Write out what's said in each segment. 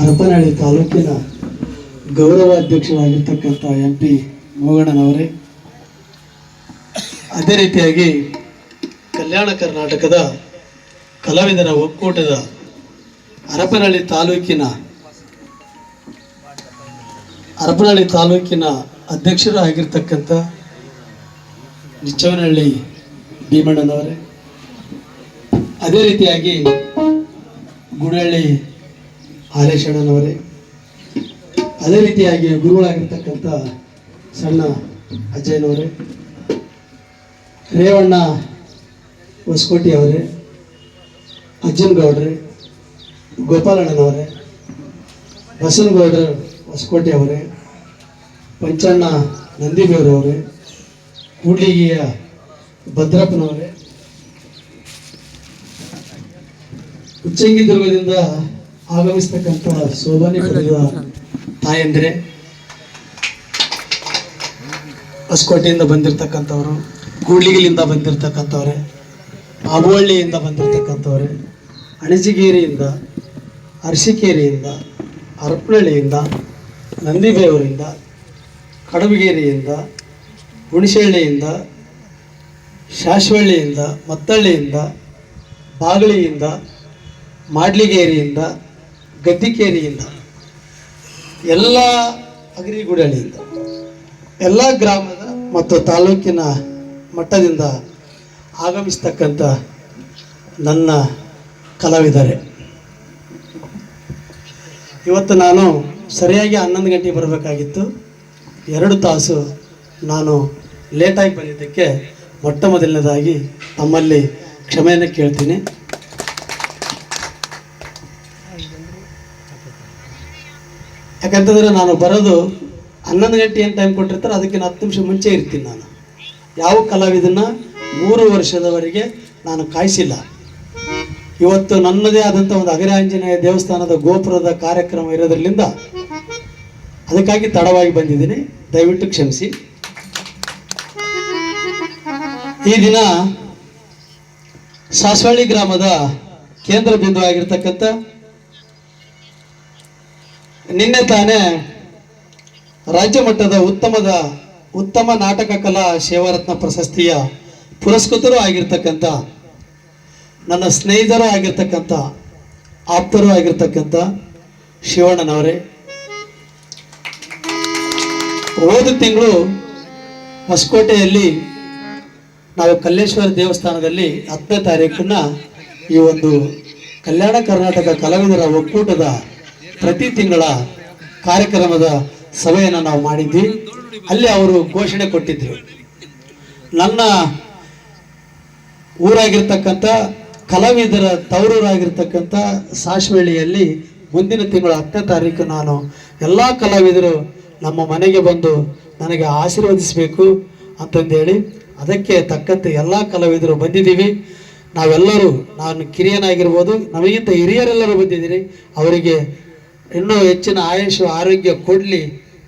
ಹರಪನಹಳ್ಳಿ ತಾಲೂಕಿನ ಗೌರವ ಅಧ್ಯಕ್ಷರಾಗಿರ್ತಕ್ಕಂಥ M P ಮೋಗಣ್ಣನವರೇ ಅದೇ ರೀತಿಯಾಗಿ ಕಲ್ಯಾಣ ಕರ್ನಾಟಕದ ಕಲಾವಿದರ ಒಕ್ಕೂಟದ ಹರಪನಹಳ್ಳಿ ತಾಲೂಕಿನ ಹರಪನಹಳ್ಳಿ ತಾಲೂಕಿನ ಅಧ್ಯಕ್ಷರು ಆಗಿರ್ತಕ್ಕಂಥ ನಿಚ್ಚವನಹಳ್ಳಿ ಭೀಮಣ್ಣನವರೇ, ಅದೇ ರೀತಿಯಾಗಿ ಗುಡಹಳ್ಳಿ ಹಾಲೇಶಣ್ಣನವರೇ, ಅದೇ ರೀತಿಯಾಗಿ ಗುರುಗಳಾಗಿರ್ತಕ್ಕಂಥ ಸಣ್ಣ ಅಜ್ಜಯ್ಯನವರೇ, ರೇವಣ್ಣ ಹೊಸಕೋಟಿ ಅವರೇ ಅಜ್ಜನಗೌಡ್ರೆ, ಗೋಪಾಲಣ್ಣನವರೇ, ಬಸನಗೌಡ್ರ ಹೊಸಕೋಟೆ ಅವರೇ ಪಂಚಣ್ಣ ನಂದಿಬೇವ್ರವರೇ ಕೂಡ್ಲಿಗಿಯ ಭದ್ರಪ್ಪನವರೇ ಉಚ್ಚಂಗಿದುರ್ಗದಿಂದ ಆಗಮಿಸ್ತಕ್ಕಂಥ ಸೋಬಾನಿ ಪಡೆಯುವ ತಾಯಂದ್ರೆ ಹೊಸಕೋಟೆಯಿಂದ ಬಂದಿರತಕ್ಕಂಥವ್ರು ಕೂಡ್ಲಿಗಿಲಿಂದ ಬಂದಿರತಕ್ಕಂಥವ್ರೆ ಅಬುವಳ್ಳಿಯಿಂದ ಬಂದಿರತಕ್ಕಂಥವ್ರೆ ಅಣಜಿಗೇರಿಯಿಂದ ಅರಸಿಕೇರಿಯಿಂದ ಹರಪನಹಳ್ಳಿಯಿಂದ ನಂದಿಬೇವರಿಂದ ಕಡಬಗೇರಿಯಿಂದ ಹುಣಸಹಳ್ಳಿಯಿಂದ ಶಾಶ್ವಳ್ಳಿಯಿಂದ ಮತ್ತಳ್ಳಿಯಿಂದ ಬಾಗಳಿಯಿಂದ ಮಾಡ್ಲಿಗೇರಿಯಿಂದ ಗದ್ದಿಕೇರಿಯಿಂದ, ಎಲ್ಲ ಅಗರಿಗುಡಳಿಯಿಂದ ಎಲ್ಲ ಗ್ರಾಮದ ಮತ್ತು ತಾಲೂಕಿನ ಮಟ್ಟದಿಂದ ಆಗಮಿಸ್ತಕ್ಕಂಥ ನನ್ನ ಕಲಾವಿದರೆ. ಇವತ್ತು ನಾನು ಸರಿಯಾಗಿ ಹನ್ನೊಂದು ಗಂಟೆಗೆ ಬರಬೇಕಾಗಿತ್ತು. ಎರಡು ತಾಸು ನಾನು ಲೇಟಾಗಿ ಬಂದಿದ್ದಕ್ಕೆ ಮೊಟ್ಟ ಮೊದಲನೇದಾಗಿ ತಮ್ಮಲ್ಲಿ ಕ್ಷಮೆಯನ್ನು ಕೇಳ್ತೀನಿ. ಯಾಕಂತಂದರೆ ನಾನು ಬರೋದು ಹನ್ನೊಂದು ಗಂಟೆ ಏನು ಟೈಮ್ ಕೊಟ್ಟಿರ್ತಾರೆ ನಾನು ಹತ್ತು ನಿಮಿಷ ಮುಂಚೆ ಇರ್ತೀನಿ ನಾನು. ಯಾವ ಕಲಾವಿದನ್ನ ಮೂರು ವರ್ಷದವರೆಗೆ ನಾನು ಕಾಯಿಸಿಲ್ಲ. ಇವತ್ತು ನನ್ನದೇ ಆದಂಥ ಒಂದು ಅಗರ ಆಂಜನೇಯ ದೇವಸ್ಥಾನದ ಗೋಪುರದ ಕಾರ್ಯಕ್ರಮ ಇರೋದ್ರಿಂದ ಅದಕ್ಕಾಗಿ ತಡವಾಗಿ ಬಂದಿದ್ದೀನಿ. ದಯವಿಟ್ಟು ಕ್ಷಮಿಸಿ. ಈ ದಿನ ಸಾಸ್ವಳ್ಳಿ ಗ್ರಾಮದ ಕೇಂದ್ರ ಬಿಂದು ಆಗಿರ್ತಕ್ಕಂಥ ನಿನ್ನೆ ತಾನೇ ರಾಜ್ಯ ಮಟ್ಟದ ಉತ್ತಮದ, ಉತ್ತಮ ನಾಟಕ ಕಲಾ ಶೇವರತ್ನ ಪ್ರಶಸ್ತಿಯ ಪುರಸ್ಕೃತರು ಆಗಿರ್ತಕ್ಕಂಥ, ನನ್ನ ಸ್ನೇಹಿತರು ಆಗಿರ್ತಕ್ಕಂಥ, ಆಪ್ತರು ಆಗಿರ್ತಕ್ಕಂಥ ಶಿವಣ್ಣನವರೇ. ಹೋದ ತಿಂಗಳು ಹೊಸಕೋಟೆಯಲ್ಲಿ ನಾವು ಕಲ್ಲೇಶ್ವರ ದೇವಸ್ಥಾನದಲ್ಲಿ ಹತ್ತನೇ ತಾರೀಕನ್ನ ಈ ಒಂದು ಕಲ್ಯಾಣ ಕರ್ನಾಟಕ ಕಲಾವಿದರ ಒಕ್ಕೂಟದ ಪ್ರತಿ ತಿಂಗಳ ಕಾರ್ಯಕ್ರಮದ ಸಭೆಯನ್ನು ನಾವು ಮಾಡಿದ್ವಿ. ಅಲ್ಲಿ ಅವರು ಘೋಷಣೆ ಕೊಟ್ಟಿದ್ರು. ನನ್ನ ಊರಾಗಿರ್ತಕ್ಕಂಥ ಕಲಾವಿದರ ತವರೂರಾಗಿರ್ತಕ್ಕಂಥ ಸಾಶ್ವೇಳಿಯಲ್ಲಿ ಮುಂದಿನ ತಿಂಗಳ ಹತ್ತನೇ ತಾರೀಕು ನಾನು ಎಲ್ಲ ಕಲಾವಿದರು ನಮ್ಮ ಮನೆಗೆ ಬಂದು ನನಗೆ ಆಶೀರ್ವದಿಸಬೇಕು ಅಂತಂದೇಳಿ ಅದಕ್ಕೆ ತಕ್ಕಂತೆ ಎಲ್ಲ ಕಲಾವಿದರು ಬಂದಿದ್ದೀವಿ. ನಾವೆಲ್ಲರೂ ನಾನು ಕಿರಿಯನಾಗಿರ್ಬೋದು, ನಮಗಿಂತ ಹಿರಿಯರೆಲ್ಲರೂ ಬಂದಿದ್ದೀರಿ. ಅವರಿಗೆ ಇನ್ನೂ ಹೆಚ್ಚಿನ ಆಯುಷು, ಆರೋಗ್ಯ ಕೊಡಲಿ,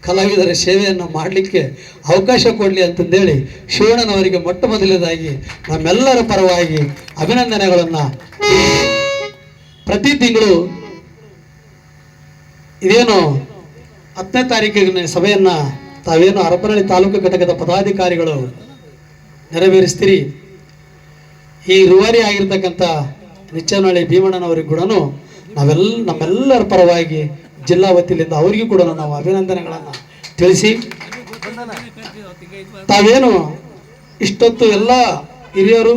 ಕಲಾವಿದರ ಸೇವೆಯನ್ನು ಮಾಡಲಿಕ್ಕೆ ಅವಕಾಶ ಕೊಡಲಿ ಅಂತಂದೇಳಿ ಶಿವಣ್ಣನವರಿಗೆ ಮೊಟ್ಟ ಮೊದಲನೇದಾಗಿ ನಮ್ಮೆಲ್ಲರ ಪರವಾಗಿ ಅಭಿನಂದನೆಗಳನ್ನು ಪ್ರತಿ ತಿಂಗಳು ಇದೇನು ಹತ್ತನೇ ತಾರೀಕಿನ ಸಭೆಯನ್ನು ತಾವೇನು ಹರಪನಹಳ್ಳಿ ತಾಲೂಕು ಘಟಕದ ಪದಾಧಿಕಾರಿಗಳು ನೆರವೇರಿಸ್ತೀರಿ. ಈ ರೂವಾರಿ ಆಗಿರ್ತಕ್ಕಂಥ ನಿಚ್ಚನಹಳ್ಳಿ ಭೀಮಣ್ಣನವರಿಗೆ ಕೂಡ ನಾವೆಲ್ಲ ನಮ್ಮೆಲ್ಲರ ಪರವಾಗಿ ಜಿಲ್ಲಾ ವತಿಯಿಂದ ಅವರಿಗೂ ಕೂಡ ನಾವು ಅಭಿನಂದನೆಗಳನ್ನು ತಿಳಿಸಿ, ತಾವೇನು ಇಷ್ಟೊತ್ತು ಎಲ್ಲ ಹಿರಿಯರು,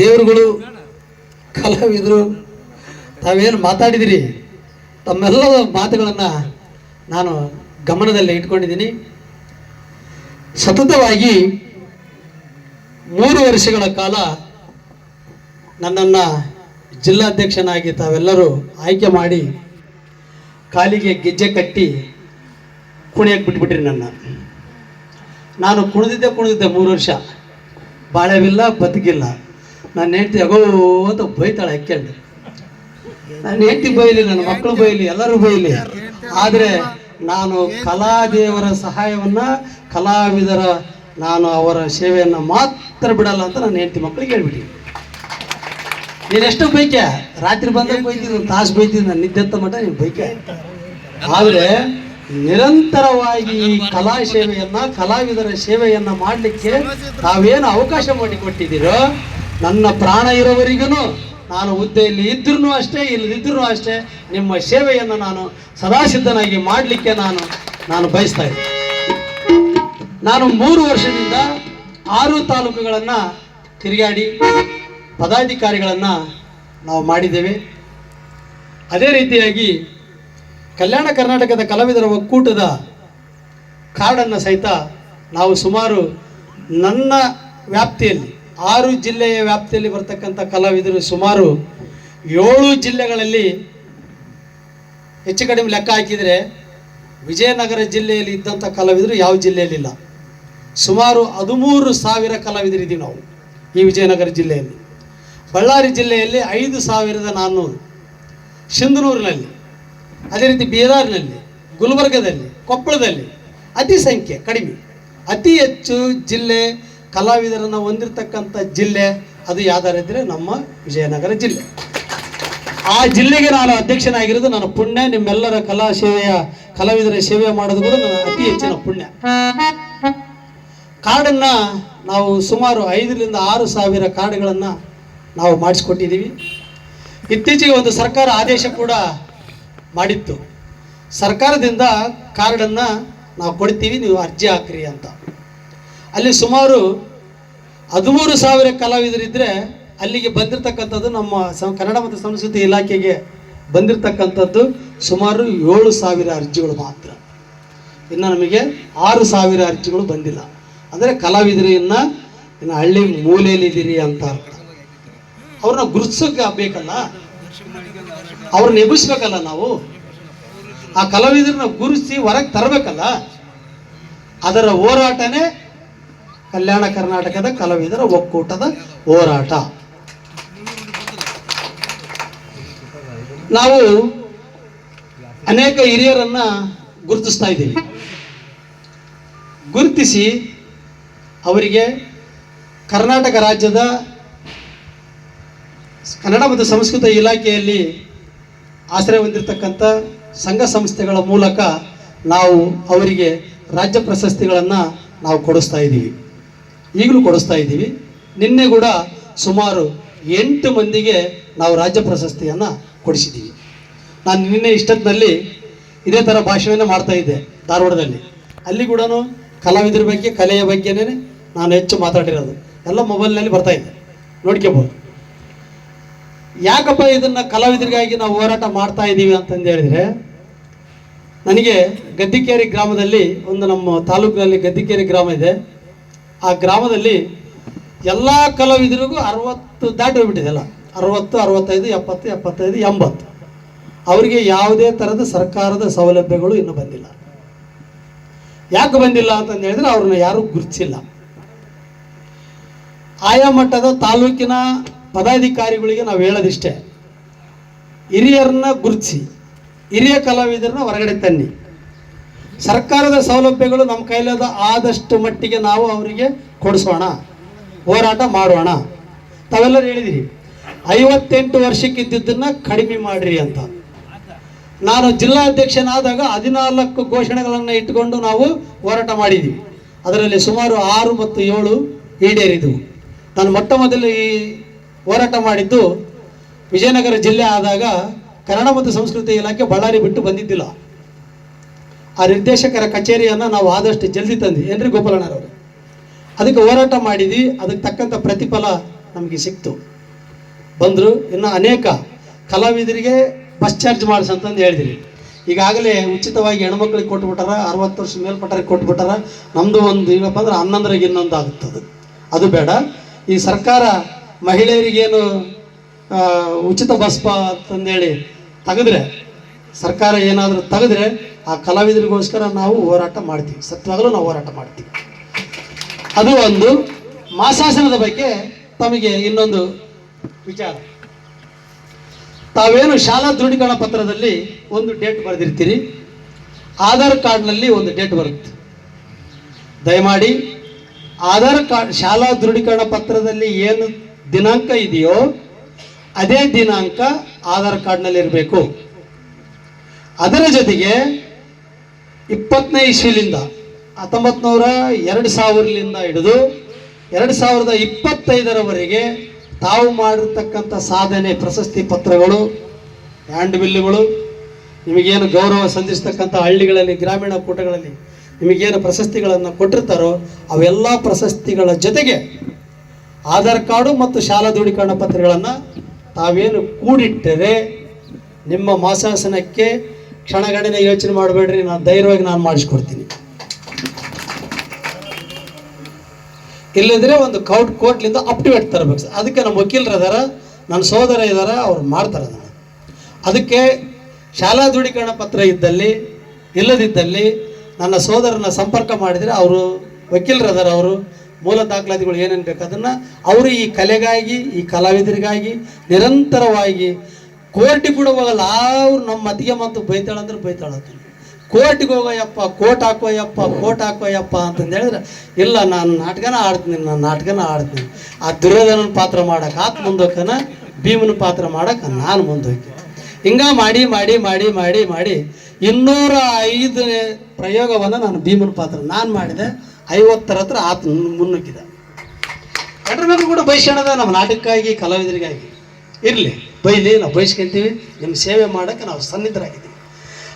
ದೇವರುಗಳು, ಕಲಾವಿದರು, ತಾವೇನು ಮಾತಾಡಿದಿರಿ ತಮ್ಮೆಲ್ಲ ಮಾತುಗಳನ್ನು ನಾನು ಗಮನದಲ್ಲಿ ಇಟ್ಕೊಂಡಿದ್ದೀನಿ. ಸತತವಾಗಿ ಮೂರು ವರ್ಷಗಳ ಕಾಲ ನನ್ನನ್ನು ಜಿಲ್ಲಾಧ್ಯಕ್ಷನಾಗಿ ತಾವೆಲ್ಲರೂ ಆಯ್ಕೆ ಮಾಡಿ ಕಾಲಿಗೆ ಗೆಜ್ಜೆ ಕಟ್ಟಿ ಕುಣಿಯಕ್ಕೆ ಬಿಟ್ಬಿಟ್ರಿ ನನ್ನ. ನಾನು ಕುಣಿದಿದ್ದೆ ಕುಣಿದಿದ್ದೆ ಮೂರು ವರ್ಷ. ಬಾಳೆವಿಲ್ಲ, ಬದುಕಿಲ್ಲ. ನನ್ನ ಹೆಂಡ್ತಿ ಅಗೋ ಅಂತ ಬೈತಾಳೆ ಅಕ್ಕಂಡು ನನ್ನ ಹೆಂಡ್ತಿ ಬೈಲಿ, ನನ್ನ ಮಕ್ಕಳು ಬೈಲಿ, ಎಲ್ಲರೂ ಬೈಲಿ. ಆದರೆ ನಾನು ಕಲಾದೇವರ ಸಹಾಯವನ್ನು, ಕಲಾವಿದರ ನಾನು ಅವರ ಸೇವೆಯನ್ನು ಮಾತ್ರ ಬಿಡಲ್ಲ ಅಂತ ನನ್ನ ಹೆಂಡತಿ ಮಕ್ಕಳಿಗೆ ಹೇಳ್ಬಿಟ್ಟು ನೀನು ಎಷ್ಟು ಬೈಕ ರಾತ್ರಿ ಬಂದಾಗ ಬೈತಿದ್ದು ತಾಸು ಬೈತಿದ್ದು ನಾನು ನಿದ್ದೆ ಎತ್ತ ಮಟ್ಟ ನೀನು ಬೈಕ ಆದರೆ ನಿರಂತರವಾಗಿ ಈ ಕಲಾ ಸೇವೆಯನ್ನ, ಕಲಾವಿದರ ಸೇವೆಯನ್ನ ಮಾಡಲಿಕ್ಕೆ ತಾವೇನು ಅವಕಾಶ ಮಾಡಿಕೊಟ್ಟಿದ್ದೀರೋ, ನನ್ನ ಪ್ರಾಣ ಇರೋವರಿಗೂ ನಾನು ಹುದ್ದೆಯಲ್ಲಿ ಇದ್ರೂ ಅಷ್ಟೇ ಇಲ್ಲದಿದ್ರೂ ಅಷ್ಟೇ, ನಿಮ್ಮ ಸೇವೆಯನ್ನು ನಾನು ಸದಾ ಸಿದ್ಧನಾಗಿ ಮಾಡಲಿಕ್ಕೆ ನಾನು ನಾನು ಬಯಸ್ತಾ ಇದ್ದೆ ನಾನು ಮೂರು ವರ್ಷದಿಂದ ಆರು ತಾಲೂಕುಗಳನ್ನು ತಿರುಗಾಡಿ ಪದಾಧಿಕಾರಿಗಳನ್ನು ನಾವು ಮಾಡಿದ್ದೇವೆ. ಅದೇ ರೀತಿಯಾಗಿ ಕಲ್ಯಾಣ ಕರ್ನಾಟಕದ ಕಲಾವಿದರ ಒಕ್ಕೂಟದ ಕಾರ್ಡನ್ನು ಸಹಿತ ನಾವು ಸುಮಾರು ನನ್ನ ವ್ಯಾಪ್ತಿಯಲ್ಲಿ, ಆರು ಜಿಲ್ಲೆಯ ವ್ಯಾಪ್ತಿಯಲ್ಲಿ ಬರ್ತಕ್ಕಂಥ ಕಲಾವಿದರು ಸುಮಾರು ಏಳು ಜಿಲ್ಲೆಗಳಲ್ಲಿ ಹೆಚ್ಚು ಕಡಿಮೆ ಲೆಕ್ಕ ಹಾಕಿದರೆ ವಿಜಯನಗರ ಜಿಲ್ಲೆಯಲ್ಲಿ ಇದ್ದಂಥ ಕಲಾವಿದರು ಯಾವ ಜಿಲ್ಲೆಯಲ್ಲಿಲ್ಲ. ಸುಮಾರು ಹದಿಮೂರು ಸಾವಿರ ಕಲಾವಿದರಿದ್ದೀವಿ ನಾವು ಈ ವಿಜಯನಗರ ಜಿಲ್ಲೆಯಲ್ಲಿ. ಬಳ್ಳಾರಿ ಜಿಲ್ಲೆಯಲ್ಲಿ ಐದು ಸಾವಿರದ ನಾನ್ನೂರು, ಸಿಂಧನೂರಿನಲ್ಲಿ, ಅದೇ ರೀತಿ ಬೀದರ್ನಲ್ಲಿ, ಗುಲ್ಬರ್ಗದಲ್ಲಿ, ಕೊಪ್ಪಳದಲ್ಲಿ ಅತಿ ಸಂಖ್ಯೆ ಕಡಿಮೆ. ಅತಿ ಹೆಚ್ಚು ಜಿಲ್ಲೆ ಕಲಾವಿದರನ್ನು ಹೊಂದಿರತಕ್ಕಂಥ ಜಿಲ್ಲೆ ಅದು ಯಾವ್ದಾರಿದ್ರೆ ನಮ್ಮ ವಿಜಯನಗರ ಜಿಲ್ಲೆ. ಆ ಜಿಲ್ಲೆಗೆ ನಾನು ಅಧ್ಯಕ್ಷನಾಗಿರೋದು ನನ್ನ ಪುಣ್ಯ. ನಿಮ್ಮೆಲ್ಲರ ಕಲಾ ಸೇವೆಯ, ಕಲಾವಿದರ ಸೇವೆ ಮಾಡೋದು ಕೂಡ ನನ್ನ ಅತಿ ಹೆಚ್ಚಿನ ಪುಣ್ಯ. ಕಾಡನ್ನು ನಾವು ಸುಮಾರು ಐದರಿಂದ ಆರು ಸಾವಿರ ಕಾರ್ಡ್ಗಳನ್ನು ನಾವು ಮಾಡಿಸ್ಕೊಟ್ಟಿದ್ದೀವಿ. ಇತ್ತೀಚೆಗೆ ಒಂದು ಸರ್ಕಾರ ಆದೇಶ ಕೂಡ ಮಾಡಿತ್ತು. ಸರ್ಕಾರದಿಂದ ಕಾರ್ಡನ್ನು ನಾವು ಕೊಡ್ತೀವಿ, ನೀವು ಅರ್ಜಿ ಹಾಕ್ರಿ ಅಂತ. ಅಲ್ಲಿ ಸುಮಾರು ಹದಿಮೂರು ಸಾವಿರ ಕಲಾವಿದರಿದ್ದರೆ ಅಲ್ಲಿಗೆ ಬಂದಿರತಕ್ಕಂಥದ್ದು ನಮ್ಮ ಕನ್ನಡ ಮತ್ತು ಸಂಸ್ಕೃತಿ ಇಲಾಖೆಗೆ ಬಂದಿರತಕ್ಕಂಥದ್ದು ಸುಮಾರು ಏಳು ಸಾವಿರ ಅರ್ಜಿಗಳು ಮಾತ್ರ. ಇನ್ನು ನಮಗೆ ಆರು ಸಾವಿರ ಅರ್ಜಿಗಳು ಬಂದಿಲ್ಲ. ಅಂದರೆ ಕಲಾವಿದರಿಯನ್ನು ಇನ್ನು ಹಳ್ಳಿ ಮೂಲೆಯಲ್ಲಿದ್ದೀರಿ ಅಂತ. ಅರ್ಥ ಅವ್ರನ್ನ ಗುರುತಿಸೋಕೆ ಬೇಕಲ್ಲ ಅವ್ರನ್ನ ಎಬ್ಬಿಸ್ಬೇಕಲ್ಲ ನಾವು? ಆ ಕಲಾವಿದರನ್ನ ಗುರುತಿಸಿ ಹೊರಗೆ ತರಬೇಕಲ್ಲ? ಅದರ ಹೋರಾಟನೇ ಕಲ್ಯಾಣ ಕರ್ನಾಟಕದ ಕಲಾವಿದರ ಒಕ್ಕೂಟದ ಹೋರಾಟ. ನಾವು ಅನೇಕ ಹಿರಿಯರನ್ನ ಗುರುತಿಸ್ತಾ ಇದ್ದೀವಿ. ಗುರುತಿಸಿ ಅವರಿಗೆ ಕರ್ನಾಟಕ ರಾಜ್ಯದ ಕನ್ನಡ ಮತ್ತು ಸಂಸ್ಕೃತ ಇಲಾಖೆಯಲ್ಲಿ ಆಶ್ರಯ ಹೊಂದಿರತಕ್ಕಂಥ ಸಂಘ ಸಂಸ್ಥೆಗಳ ಮೂಲಕ ನಾವು ಅವರಿಗೆ ರಾಜ್ಯ ಪ್ರಶಸ್ತಿಗಳನ್ನು ನಾವು ಕೊಡಿಸ್ತಾ ಇದ್ದೀವಿ. ಈಗಲೂ ಕೊಡಿಸ್ತಾ ಇದ್ದೀವಿ. ನಿನ್ನೆ ಕೂಡ ಸುಮಾರು ಎಂಟು ಮಂದಿಗೆ ನಾವು ರಾಜ್ಯ ಪ್ರಶಸ್ತಿಯನ್ನು ಕೊಡಿಸಿದ್ದೀವಿ. ನಾನು ನಿನ್ನೆ ಇಷ್ಟೊತ್ತಿನಲ್ಲಿ ಇದೇ ಥರ ಭಾಷಣವನ್ನು ಮಾಡ್ತಾ ಇದ್ದೆ ಧಾರವಾಡದಲ್ಲಿ. ಅಲ್ಲಿ ಕೂಡ ಕಲಾವಿದರ ಬಗ್ಗೆ, ಕಲೆಯ ಬಗ್ಗೆನೇ ನಾನು ಹೆಚ್ಚು ಮಾತಾಡಿರೋದು. ಎಲ್ಲ ಮೊಬೈಲ್ನಲ್ಲಿ ಬರ್ತಾ ಇದೆ ನೋಡ್ಕೋಬೋದು. ಯಾಕಪ್ಪ ಇದನ್ನ ಕಲಾವಿದರಿಗಾಗಿ ನಾವು ಹೋರಾಟ ಮಾಡ್ತಾ ಇದ್ದೀವಿ ಅಂತಂದು ಹೇಳಿದ್ರೆ, ನನಗೆ ಗದ್ದಿಕೇರಿ ಗ್ರಾಮದಲ್ಲಿ ಒಂದು ನಮ್ಮ ತಾಲೂಕಿನಲ್ಲಿ ಗದ್ದಿಕೇರಿ ಗ್ರಾಮ ಇದೆ. ಆ ಗ್ರಾಮದಲ್ಲಿ ಎಲ್ಲ ಕಲಾವಿದರಿಗೂ ಅರವತ್ತು ದಾಟಿ ಹೋಗ್ಬಿಟ್ಟಿದೆ ಅಲ್ಲ ಅರವತ್ತು, ಅರವತ್ತೈದು, ಎಪ್ಪತ್ತು, ಎಪ್ಪತ್ತೈದು, ಎಂಬತ್ತು. ಅವರಿಗೆ ಯಾವುದೇ ಥರದ ಸರ್ಕಾರದ ಸೌಲಭ್ಯಗಳು ಇನ್ನೂ ಬಂದಿಲ್ಲ. ಯಾಕೆ ಬಂದಿಲ್ಲ ಅಂತಂದು ಹೇಳಿದ್ರೆ ಅವ್ರನ್ನ ಯಾರೂ ಗುರುತಿಸಿಲ್ಲ. ಆಯಾ ಮಟ್ಟದ ತಾಲೂಕಿನ ಪದಾಧಿಕಾರಿಗಳಿಗೆ ನಾವು ಹೇಳೋದಿಷ್ಟೇ. ಹಿರಿಯರನ್ನ ಗುರುತಿಸಿ, ಹಿರಿಯ ಕಲಾವಿದರನ್ನ ಹೊರಗಡೆ ತನ್ನಿ. ಸರ್ಕಾರದ ಸೌಲಭ್ಯಗಳು ನಮ್ಮ ಕೈಲಾದ ಆದಷ್ಟು ಮಟ್ಟಿಗೆ ನಾವು ಅವರಿಗೆ ಕೊಡಿಸೋಣ, ಹೋರಾಟ ಮಾಡೋಣ. ತಾವೆಲ್ಲರೂ ಹೇಳಿದಿರಿ, ಐವತ್ತೆಂಟು ವರ್ಷಕ್ಕಿದ್ದನ್ನು ಕಡಿಮೆ ಮಾಡ್ರಿ ಅಂತ. ನಾನು ಜಿಲ್ಲಾಧ್ಯಕ್ಷನಾದಾಗ ಹದಿನಾಲ್ಕು ಘೋಷಣೆಗಳನ್ನು ಇಟ್ಟುಕೊಂಡು ನಾವು ಹೋರಾಟ ಮಾಡಿದ್ದೀವಿ ಅದರಲ್ಲಿ ಸುಮಾರು ಆರು ಮತ್ತು ಏಳು ಈಡೇರಿದವು. ನಾನು ಮೊಟ್ಟ ಮೊದಲು ಈ ಹೋರಾಟ ಮಾಡಿದ್ದು ವಿಜಯನಗರ ಜಿಲ್ಲೆ ಆದಾಗ ಕನ್ನಡ ಮತ್ತು ಸಂಸ್ಕೃತಿ ಇಲಾಖೆ ಬಳ್ಳಾರಿ ಬಿಟ್ಟು ಬಂದಿದ್ದಿಲ್ಲ. ಆ ನಿರ್ದೇಶಕರ ಕಚೇರಿಯನ್ನು ನಾವು ಆದಷ್ಟು ಜಲ್ದಿ ತಂದ್ವಿ. ಏನ್ರಿ ಗೋಪಾಲಣ್ಣರವರು ಅದಕ್ಕೆ ಹೋರಾಟ ಮಾಡಿದ್ವಿ. ಅದಕ್ಕೆ ತಕ್ಕಂಥ ಪ್ರತಿಫಲ ನಮಗೆ ಸಿಕ್ತು. ಬಂದರು. ಇನ್ನು ಅನೇಕ ಕಲಾವಿದರಿಗೆ ಬಸ್ ಚಾರ್ಜ್ ಮಾಡಿಸಂತಂದು ಹೇಳಿದಿರಿ. ಈಗಾಗಲೇ ಉಚಿತವಾಗಿ ಹೆಣ್ಮಕ್ಳಿಗೆ ಕೊಟ್ಬಿಟ್ಟಾರ, ಅರವತ್ತು ವರ್ಷ ಮೇಲ್ಪಟ್ಟರಿಗೆ ಕೊಟ್ಬಿಟ್ಟಾರ. ನಮ್ಮದು ಒಂದು ಏನಪ್ಪ ಅಂದ್ರೆ ಹನ್ನೊಂದರಿಗೆ ಇನ್ನೊಂದು ಆಗುತ್ತದೆ ಅದು ಬೇಡ. ಈ ಸರ್ಕಾರ ಮಹಿಳೆಯರಿಗೇನು ಉಚಿತ ಬಸ್ ಅಂತಂದೇಳಿ ತೆಗೆದ್ರೆ, ಸರ್ಕಾರ ಏನಾದರೂ ತೆಗೆದ್ರೆ ಆ ಕಲಾವಿದರಿಗೋಸ್ಕರ ನಾವು ಹೋರಾಟ ಮಾಡ್ತೀವಿ. ಸತ್ವಾಗಲೂ ನಾವು ಹೋರಾಟ ಮಾಡ್ತೀವಿ. ಅದು ಒಂದು. ಮಾಸಾಸನದ ಬಗ್ಗೆ ತಮಗೆ ಇನ್ನೊಂದು ವಿಚಾರ. ತಾವೇನು ಶಾಲಾ ದೃಢೀಕರಣ ಪತ್ರದಲ್ಲಿ ಒಂದು ಡೇಟ್ ಬರೆದಿರ್ತೀರಿ? ಆಧಾರ್ ಕಾರ್ಡ್ನಲ್ಲಿ ಒಂದು ಡೇಟ್ ಬರುತ್ತೆ. ದಯಮಾಡಿ ಆಧಾರ್ ಕಾರ್ಡ್, ಶಾಲಾ ದೃಢೀಕರಣ ಪತ್ರದಲ್ಲಿ ಏನು ದಿನಾಂಕ ಇದೆಯೋ ಅದೇ ದಿನಾಂಕ ಆಧಾರ್ ಕಾರ್ಡ್ನಲ್ಲಿರಬೇಕು. ಅದರ ಜೊತೆಗೆ ಇಪ್ಪತ್ತನೇ ಇಸ್ವಿಲಿಂದ ಹತ್ತೊಂಬತ್ತು ನೂರ ಎರಡು ಸಾವಿರಲಿಂದ ಹಿಡಿದು ಎರಡು ಸಾವಿರದ ಇಪ್ಪತ್ತೈದರವರೆಗೆ ತಾವು ಮಾಡಿರ್ತಕ್ಕಂಥ ಸಾಧನೆ, ಪ್ರಶಸ್ತಿ ಪತ್ರಗಳು ಹ್ಯಾಂಡ್ ಬಿಲ್ಲುಗಳು ನಿಮಗೇನು ಗೌರವ ಸಂಧಿಸ್ತಕ್ಕಂಥ ಹಳ್ಳಿಗಳಲ್ಲಿ, ಗ್ರಾಮೀಣ ಕೂಟಗಳಲ್ಲಿ ನಿಮಗೇನು ಪ್ರಶಸ್ತಿಗಳನ್ನು ಕೊಟ್ಟಿರ್ತಾರೋ ಅವೆಲ್ಲ ಪ್ರಶಸ್ತಿಗಳ ಜೊತೆಗೆ ಆಧಾರ್ ಕಾರ್ಡು ಮತ್ತು ಶಾಲಾ ದೃಢೀಕರಣ ಪತ್ರಗಳನ್ನು ತಾವೇನು ಕೂಡಿಟ್ಟರೆ ನಿಮ್ಮ ಮಾಸಾಸನಕ್ಕೆ ಕ್ಷಣಗಣನೆ ಯೋಚನೆ ಮಾಡಬೇಡ್ರಿ ನಾನು ಧೈರ್ಯವಾಗಿ ನಾನು ಮಾಡಿಸ್ಕೊಡ್ತೀನಿ. ಇಲ್ಲದ್ರೆ ಒಂದು ಕೌಟ್ ಕೋರ್ಟ್ಲಿಂದ ಅಪ್ಟಿವೇಟ್ ತರಬೇಕು ಅದಕ್ಕೆ ನಮ್ಮ ವಕೀಲರು ಅದಾರ ನನ್ನ ಸೋದರ ಇದ್ದಾರೆ ಅವ್ರು ಮಾಡ್ತಾರೆ ಅದನ್ನು. ಅದಕ್ಕೆ ಶಾಲಾ ದೃಢೀಕರಣ ಪತ್ರ ಇದ್ದಲ್ಲಿ, ಇಲ್ಲದಿದ್ದಲ್ಲಿ ನನ್ನ ಸೋದರನ ಸಂಪರ್ಕ ಮಾಡಿದರೆ ಅವರು ವಕೀಲರು ಅದಾರ ಅವರು ಮೂಲ ದಾಖಲಾತಿಗಳು ಏನೇನು ಬೇಕು ಅದನ್ನು ಅವರು ಈ ಕಲೆಗಾಗಿ, ಈ ಕಲಾವಿದರಿಗಾಗಿ ನಿರಂತರವಾಗಿ ಕೋರ್ಟಿಗೆ ಕೂಡ ಹೋಗಲ್ಲ, ಅವ್ರು ನಮ್ಮ ಮತಿಗೆ ಮತ್ತು ಬೈತಾಳಂದ್ರೆ ಬೈತಾಳಂತ ಕೋರ್ಟಿಗೆ ಹೋಗೋಯಪ್ಪ ಕೋಟ್ ಹಾಕೋಯಪ್ಪ ಕೋಟ್ ಹಾಕೋಯಪ್ಪ ಅಂತಂದು ಹೇಳಿದ್ರೆ, ಇಲ್ಲ, ನಾನು ನಾಟಕನ ಆಡ್ತೀನಿ, ನಾನು ನಾಟಕನ ಆಡ್ತೀನಿ. ಆ ದುರ್ಯೋಧನನ ಪಾತ್ರ ಮಾಡೋಕೆ ಆತ ಮುಂದೋಕನ, ಭೀಮನ ಪಾತ್ರ ಮಾಡೋಕೆ ನಾನು ಮುಂದೋಗಿ ಹಿಂಗ ಮಾಡಿ ಮಾಡಿ ಮಾಡಿ ಮಾಡಿ ಮಾಡಿ ಇನ್ನೂರ ಐದನೇ ಪ್ರಯೋಗವನ್ನು ನಾನು ಭೀಮನ ಪಾತ್ರ, ನಾನು ಮಾಡಿದೆ. ಐವತ್ತರ ಹತ್ರ ಆತ ಮುನ್ನುಗ್ಗಿದ. ಮೇಲೆ ಕೂಡ ಬೈಸ್ಕೊಳದ ನಮ್ಮ ನಾಟಕಕ್ಕಾಗಿ, ಕಲಾವಿದರಿಗಾಗಿ. ಇರಲಿ, ಬೈಲಿ, ನಾವು ಬಯಸ್ಕೊಂತೀವಿ ನಿಮ್ಮ ಸೇವೆ ಮಾಡೋಕ್ಕೆ ನಾವು ಸನ್ನಿಧರಾಗಿದ್ದೀವಿ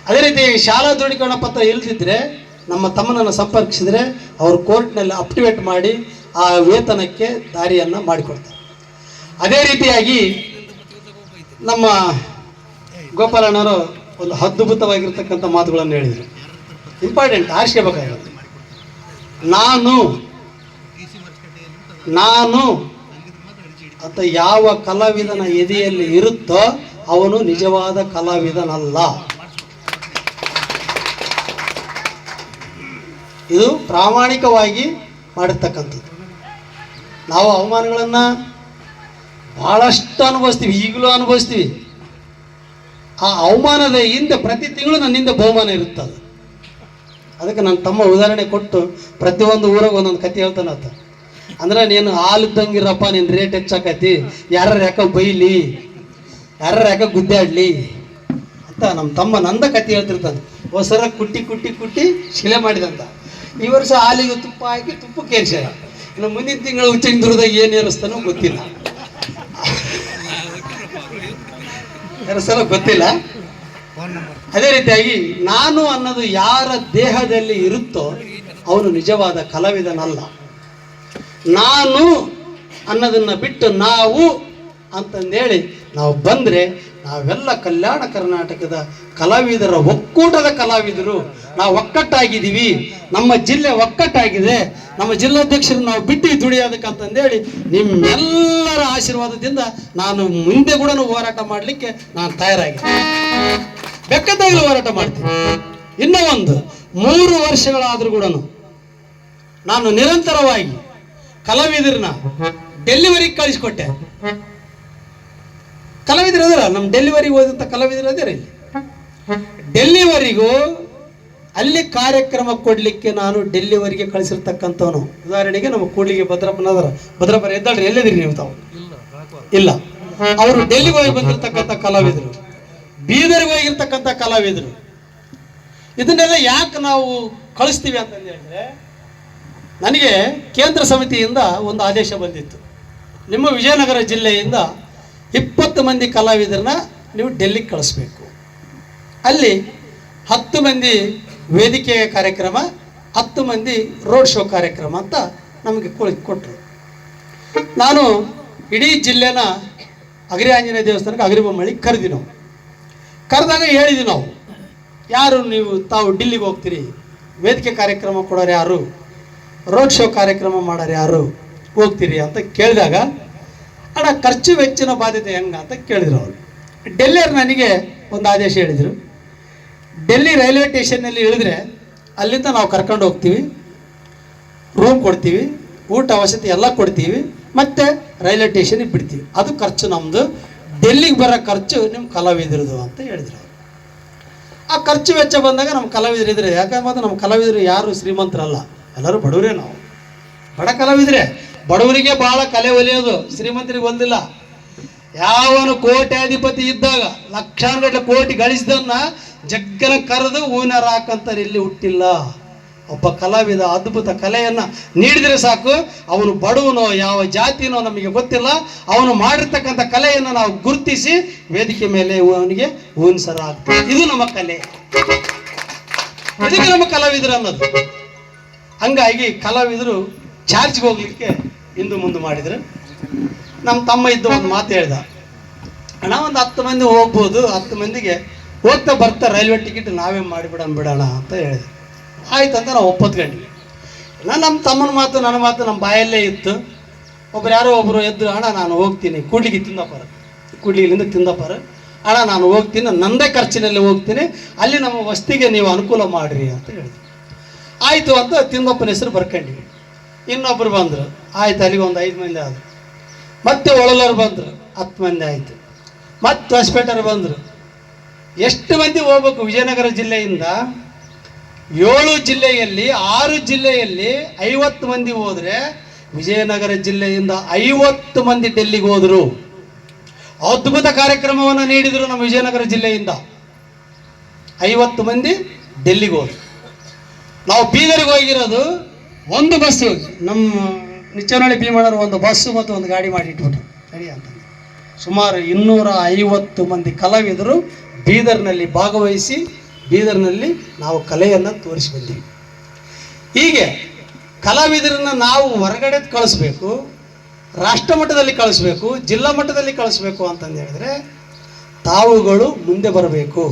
ಅದೇ ರೀತಿ ಶಾಲಾ ದೃಢೀಕರಣ ಪತ್ರ ಇಲ್ದಿದ್ರೆ, ನಮ್ಮ ತಮ್ಮನನ್ನು ಸಂಪರ್ಕಿಸಿದ್ರೆ, ಅವರು ಕೋರ್ಟ್ನಲ್ಲಿ ಅಪ್ಟಿವೇಟ್ ಮಾಡಿ ಆ ವೇತನಕ್ಕೆ ದಾರಿಯನ್ನು ಮಾಡಿಕೊಡ್ತಾರೆ. ಅದೇ ರೀತಿಯಾಗಿ ನಮ್ಮ ಗೋಪಾಲಣ್ಣವರು ಒಂದು ಅದ್ಭುತವಾಗಿರ್ತಕ್ಕಂಥ ಮಾತುಗಳನ್ನು ಹೇಳಿದರು. ಇಂಪಾರ್ಟೆಂಟ್ ಆರಿಸ್ಕೋಬೇಕಾಗಿರುತ್ತೆ. ನಾನು ನಾನು ಅಂತ ಯಾವ ಕಲಾವಿದನ ಎದೆಯಲ್ಲಿ ಇರುತ್ತೋ ಅವನು ನಿಜವಾದ ಕಲಾವಿದನಲ್ಲ. ಇದು ಪ್ರಾಮಾಣಿಕವಾಗಿ ಮಾಡಿರ್ತಕ್ಕಂಥದ್ದು. ನಾವು ಅವಮಾನಗಳನ್ನು ಭಾಳಷ್ಟು ಅನುಭವಿಸ್ತೀವಿ ಈಗಲೂ ಅನುಭವಿಸ್ತೀವಿ. ಆ ಅವಮಾನದ ಹಿಂದೆ ಪ್ರತಿ ತಿಂಗಳು ನನ್ನಿಂದ ಬಹುಮಾನ ಇರುತ್ತದೆ. ಅದಕ್ಕೆ ನನ್ನ ತಮ್ಮ ಉದಾಹರಣೆ ಕೊಟ್ಟು ಪ್ರತಿಯೊಂದು ಊರಾಗ ಒಂದೊಂದು ಕತೆ ಹೇಳ್ತಾನ ಆತ. ಅಂದ್ರೆ ನೀನು ಹಾಲು ಇದ್ದಂಗಿರಪ್ಪ ನಿನ್ನ ರೇಟ್ ಹೆಚ್ಚಾಕತಿ ಯಾರ ಯಾಕ ಬೈಲಿ ಯಾರ ಯಾಕ ಗುದ್ದಾಡ್ಲಿ ಅಂತ ನಮ್ಮ ತಮ್ಮ ನಂದ ಕತೆ ಹೇಳ್ತಿರ್ತಾನೆ. ಹೊಸರ ಕುಟ್ಟಿ ಕುಟ್ಟಿ ಕುಟ್ಟಿ ಶಿಲೆ ಮಾಡಿದಂತ. ಈ ವರ್ಷ ಹಾಲಿಗೆ ತುಪ್ಪ ಹಾಕಿ ತುಪ್ಪ ಏರ್ಸ್ಯಾರ ಇನ್ನು ಮುಂದಿನ ತಿಂಗಳು ಉಚ್ಚಿನ ದುರ್ದಾಗ ಏನು ಏರಿಸ್ತಾನೋ ಗೊತ್ತಿಲ್ಲ. ಏರಿಸ್ತಾನೋ ಗೊತ್ತಿಲ್ಲ? ಅದೇ ರೀತಿಯಾಗಿ ನಾನು ಅನ್ನೋದು ಯಾರ ದೇಹದಲ್ಲಿ ಇರುತ್ತೋ ಅವನು ನಿಜವಾದ ಕಲಾವಿದನಲ್ಲ. ನಾನು ಅನ್ನೋದನ್ನು ಬಿಟ್ಟು ನಾವು ಅಂತಂದೇಳಿ ನಾವು ಬಂದರೆ ನಾವೆಲ್ಲ ಕಲ್ಯಾಣ ಕರ್ನಾಟಕದ ಕಲಾವಿದರ ಒಕ್ಕೂಟದ ಕಲಾವಿದರು. ನಾವು ಒಕ್ಕಟ್ಟಾಗಿದ್ದೀವಿ. ನಮ್ಮ ಜಿಲ್ಲೆ ಒಕ್ಕಟ್ಟಾಗಿದೆ. ನಮ್ಮ ಜಿಲ್ಲಾಧ್ಯಕ್ಷರು ನಾವು ಬಿಟ್ಟು ದುಡಿಯೋದಕ್ಕಂತಂದೇಳಿ ನಿಮ್ಮೆಲ್ಲರ ಆಶೀರ್ವಾದದಿಂದ ನಾನು ಮುಂದೆ ಕೂಡ ಹೋರಾಟ ಮಾಡಲಿಕ್ಕೆ ನಾನು ತಯಾರಾಗಿದ್ದೀನಿ. ಬೆಕ್ಕದಾಗಲೂ ಹೋರಾಟ ಮಾಡ್ತೀನಿ. ಇನ್ನೂ ಒಂದು, ಮೂರು ವರ್ಷಗಳಾದರೂ ಕೂಡ ನಾನು ನಿರಂತರವಾಗಿ ಕಲಾವಿದರನ್ನ ಡೆಲಿವರಿ ಕಳಿಸ್ಕೊಟ್ಟೆ. ಕಲಾವಿದರು ಅದರ? ನಮ್ಮ ಡೆಲಿವರಿಗೆ ಹೋದಂಥ ಕಲಾವಿದರು ಅದೇ ಇಲ್ಲಿ? ಡೆಲ್ಲಿವರಿಗೂ ಅಲ್ಲಿ ಕಾರ್ಯಕ್ರಮ ಕೊಡಲಿಕ್ಕೆ ನಾನು ಡೆಲ್ಲಿವರಿಗೆ ಕಳಿಸಿರ್ತಕ್ಕಂಥವನು. ಉದಾಹರಣೆಗೆ ನಮ್ಮ ಕೂಡ್ಲಿಗೆ ಭದ್ರಪ್ಪನದರ ಭದ್ರಪ್ಪನ ಎದ್ದಾಳ್ರಿ ಎಲ್ಲಿದ್ರಿ ನೀವು ತಾವು? ಇಲ್ಲ. ಅವರು ಡೆಲ್ಲಿಗೆ ಹೋಗಿ ಬಂದಿರತಕ್ಕಂಥ ಕಲಾವಿದರು. ಬೀದರ್ಗೆ ಹೋಗಿರ್ತಕ್ಕಂಥ ಕಲಾವಿದರು. ಇದನ್ನೆಲ್ಲ ಯಾಕೆ ನಾವು ಕಳಿಸ್ತೀವಿ ಅಂತಂದು ಹೇಳಿದ್ರೆ, ನನಗೆ ಕೇಂದ್ರ ಸಮಿತಿಯಿಂದ ಒಂದು ಆದೇಶ ಬಂದಿತ್ತು. ನಿಮ್ಮ ವಿಜಯನಗರ ಜಿಲ್ಲೆಯಿಂದ ಇಪ್ಪತ್ತು ಮಂದಿ ಕಲಾವಿದರನ್ನ ನೀವು ಡೆಲ್ಲಿಗೆ ಕಳಿಸ್ಬೇಕು. ಅಲ್ಲಿ ಹತ್ತು ಮಂದಿ ವೇದಿಕೆ ಕಾರ್ಯಕ್ರಮ, ಹತ್ತು ಮಂದಿ ರೋಡ್ ಶೋ ಕಾರ್ಯಕ್ರಮ ಅಂತ ನಮಗೆ ಕೊಟ್ಟರು ನಾನು ಇಡೀ ಜಿಲ್ಲೆನ ಅಗ್ರಿ ಆಂಜನೇಯ ದೇವಸ್ಥಾನಕ್ಕೆ ಅಗ್ರಿಬೊಮ್ಮಳಿಗೆ ಕರೆದಿ ನಾವು ಕರೆದಾಗ ಹೇಳಿದ್ವಿ ನಾವು. ಯಾರು ನೀವು ತಾವು ಡಿಲ್ಲಿಗೆ ಹೋಗ್ತೀರಿ? ವೇದಿಕೆ ಕಾರ್ಯಕ್ರಮ ಕೊಡೋರು ಯಾರು? ರೋಡ್ ಶೋ ಕಾರ್ಯಕ್ರಮ ಮಾಡೋರು ಯಾರು? ಹೋಗ್ತೀರಿ ಅಂತ ಕೇಳಿದಾಗ, ಅಣ್ಣ ಖರ್ಚು ವೆಚ್ಚಿನ ಬಾಧ್ಯತೆ ಹೆಂಗ ಅಂತ ಕೇಳಿದ್ರು ಅವರು. ಡೆಲ್ಲಿಯವ್ರು ನನಗೆ ಒಂದು ಆದೇಶ ಹೇಳಿದರು. ಡೆಲ್ಲಿ ರೈಲ್ವೆ ಸ್ಟೇಷನ್ನಲ್ಲಿ ಇಳಿದ್ರೆ ಅಲ್ಲಿಂದ ನಾವು ಕರ್ಕೊಂಡು ಹೋಗ್ತೀವಿ. ರೂಮ್ ಕೊಡ್ತೀವಿ. ಊಟ, ವಸತಿ ಎಲ್ಲ ಕೊಡ್ತೀವಿ. ಮತ್ತು ರೈಲ್ವೆ ಸ್ಟೇಷನಿಗೆ ಬಿಡ್ತೀವಿ. ಅದು ಖರ್ಚು ನಮ್ಮದು ಡೆಲ್ಲಿಗೆ ಬರೋ ಖರ್ಚು ನಿಮ್ಮ ಕಲಾವಿದರದು ಅಂತ ಹೇಳಿದ್ರು. ಆ ಖರ್ಚು ವೆಚ್ಚ ಬಂದಾಗ ನಮ್ಮ ಕಲಾವಿದರು ಇದ್ರೆ, ಯಾಕಂದ್ರೆ ನಮ್ಮ ಕಲಾವಿದರು ಯಾರು ಶ್ರೀಮಂತರಲ್ಲ, ಎಲ್ಲರೂ ಬಡವರೇ ನಾವು. ಬಡ ಕಲಾವಿದ್ರೆ, ಬಡವರಿಗೆ ಭಾಳ ಕಲೆ ಒಲಿಯೋದು, ಶ್ರೀಮಂತರಿಗೆ ಒಂದಿಲ್ಲ. ಯಾವನು ಕೋಟ್ಯಾಧಿಪತಿ ಇದ್ದಾಗ, ಲಕ್ಷಾನುಗಟ್ಟಲೆ ಕೋಟಿ ಗಳಿಸಿದನ್ನ ಜಗ್ಗನ ಕರೆದು ಹೂವಿನ ಹಾಕಂತಾರೆ ಇಲ್ಲಿ ಹುಟ್ಟಿಲ್ಲ. ಒಬ್ಬ ಕಲಾವಿದ ಅದ್ಭುತ ಕಲೆಯನ್ನ ನೀಡಿದರೆ ಸಾಕು. ಅವನು ಬಡವನೋ ಯಾವ ಜಾತಿನೋ ನಮಗೆ ಗೊತ್ತಿಲ್ಲ. ಅವನು ಮಾಡಿರ್ತಕ್ಕಂಥ ಕಲೆಯನ್ನು ನಾವು ಗುರುತಿಸಿ ವೇದಿಕೆ ಮೇಲೆ ಅವನಿಗೆ ಹೂವಿನ ಇದು ನಮ್ಮ ಕಲೆ. ಇದಕ್ಕೆ ನಮ್ಮ ಕಲಾವಿದರು ಅನ್ನೋದು. ಹಂಗಾಗಿ ಕಲಾವಿದರು ಚಾರ್ಜ್ಗೆ ಹೋಗ್ಲಿಕ್ಕೆ ಹಿಂದು ಮುಂದೆ ಮಾಡಿದ್ರು. ನಮ್ಮ ತಮ್ಮ ಇದ್ದ ಒಂದು ಮಾತು ಹೇಳ್ದ. ಅಣ್ಣ, ಒಂದು ಹತ್ತು ಮಂದಿ ಹೋಗ್ಬೋದು. ಹತ್ತು ಮಂದಿಗೆ ಹೋಗ್ತಾ ಬರ್ತಾ ರೈಲ್ವೆ ಟಿಕೆಟ್ ನಾವೇ ಮಾಡಿಬಿಡೋಣ, ಬಿಡೋಣ ಅಂತ ಹೇಳಿದೆ. ಆಯ್ತು ಅಂತ ನಾವು ಒಪ್ಪತ್ಕೊಂಡ್ವಿ. ನಾನು ನಮ್ಮ ತಮ್ಮನ ಮಾತು ನನ್ನ ಮಾತು ನಮ್ಮ ಬಾಯಲ್ಲೇ ಇತ್ತು. ಒಬ್ರು ಯಾರೋ ಒಬ್ಬರು ಎದ್ದು ಅಣ್ಣ, ನಾನು ಹೋಗ್ತೀನಿ. ಕೂಡ್ಲಿಗೆ ತಿಂದಪ್ಪಾರ ಕೂಡ್ಲಿಗಿಲಿಂದ ತಿಂದಪ್ಪಾರ ಅಣ್ಣ, ನಾನು ಹೋಗ್ತೀನಿ. ನಂದೇ ಖರ್ಚಿನಲ್ಲಿ ಹೋಗ್ತೀನಿ. ಅಲ್ಲಿ ನಮ್ಮ ವಸ್ತಿಗೆ ನೀವು ಅನುಕೂಲ ಮಾಡಿರಿ ಅಂತ ಹೇಳಿದ್ರು. ಆಯಿತು ಅಂತ ತಿಂದಪ್ಪನ ಹೆಸರು ಬರ್ಕೊಂಡ್ವಿ. ಇನ್ನೊಬ್ರು ಬಂದರು. ಆಯ್ತು, ಅಲ್ಲಿಗೆ ಒಂದು ಐದು ಮಂದಿ ಆದರು. ಮತ್ತೆ ಒಳಲರು ಬಂದರು. ಹತ್ತು ಮಂದಿ ಆಯಿತು. ಮತ್ತೆ ಹೊಸಪೇಟರು ಬಂದರು. ಎಷ್ಟು ಮಂದಿ ಹೋಗ್ಬೇಕು ವಿಜಯನಗರ ಜಿಲ್ಲೆಯಿಂದ? ಏಳು ಜಿಲ್ಲೆಯಲ್ಲಿ, ಆರು ಜಿಲ್ಲೆಯಲ್ಲಿ ಐವತ್ತು ಮಂದಿ ಹೋದರೆ ವಿಜಯನಗರ ಜಿಲ್ಲೆಯಿಂದ ಐವತ್ತು ಮಂದಿ ಡೆಲ್ಲಿಗೆ ಹೋದರು. ಅದ್ಭುತ ಕಾರ್ಯಕ್ರಮವನ್ನು ನೀಡಿದರು ನಮ್ಮ ವಿಜಯನಗರ ಜಿಲ್ಲೆಯಿಂದ. ಐವತ್ತು ಮಂದಿ ಡೆಲ್ಲಿಗೆ ಹೋದ್ರು. ನಾವು ಬೀದರ್ಗೆ ಹೋಗಿರೋದು ಒಂದು ಬಸ್ಸು ನಮ್ಮ ನಿಚ್ಚನಹಳ್ಳಿ ಭೀಮಣ್ಣರು ಒಂದು ಬಸ್ಸು ಮತ್ತು ಒಂದು ಗಾಡಿ ಮಾಡಿ ಇಟ್ಬಿಟ್ರು. ಸರಿ ಅಂತ ಸುಮಾರು ಇನ್ನೂರ ಐವತ್ತು ಮಂದಿ ಕಲಾವಿದರು ಬೀದರ್ನಲ್ಲಿ ಭಾಗವಹಿಸಿ ಬೀದರ್ನಲ್ಲಿ ನಾವು ಕಲೆಯನ್ನು ತೋರಿಸಿ ಹೀಗೆ ಕಲಾವಿದರನ್ನು ನಾವು ಹೊರಗಡೆ ಕಳಿಸ್ಬೇಕು, ರಾಷ್ಟ್ರ ಮಟ್ಟದಲ್ಲಿ ಕಳಿಸ್ಬೇಕು, ಜಿಲ್ಲಾ ಮಟ್ಟದಲ್ಲಿ ಕಳಿಸ್ಬೇಕು ಅಂತಂದು ಹೇಳಿದ್ರೆ ತಾವುಗಳು ಮುಂದೆ ಬರಬೇಕು,